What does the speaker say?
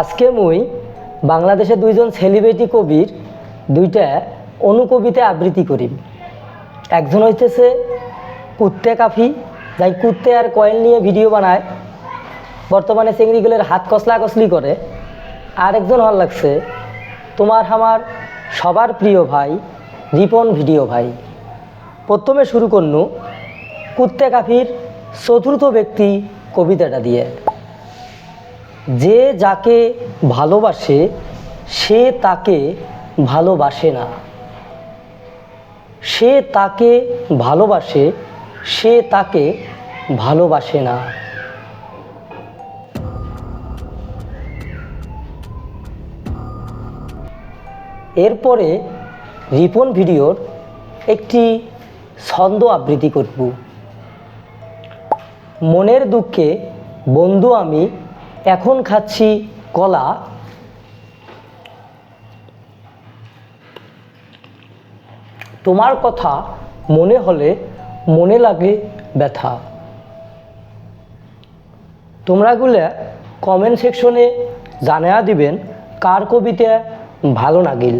আজকে মুই বাংলাদেশের দুইজন সেলিব্রিটি কবির দুইটা অনুকবিতা আবৃত্তি করিম। একজন হইতেছে কুত্তে কাফি, যাই কুত্তে আর কয়েল নিয়ে ভিডিও বানায়, বর্তমানে চেংড়িগুলোর হাত কসলা কসলি করে। আর একজন হল লাগছে তোমার আমার সবার প্রিয় ভাই, রিপন ভিডিও ভাই। প্রথমে শুরু করনু কুত্তে কাফির চতুর্থ ব্যক্তি কবিতাটা দিয়ে। যে যাকে ভালোবাসে, সে তাকে ভালোবাসে না। সে তাকে ভালোবাসে, সে তাকে ভালোবাসে না। এরপরে রিপন ভিডিওর একটি ছন্দ আবৃত্তি করব। মনের দুঃখে বন্ধু আমি এখন খাচ্ছি কলা। তোমার কথা মনে হলে মনে লাগে ব্যথা। তোমরাগুলা কমেন্ট সেকশনে জানায়া দিবেন কার কবিতা ভালো লাগিল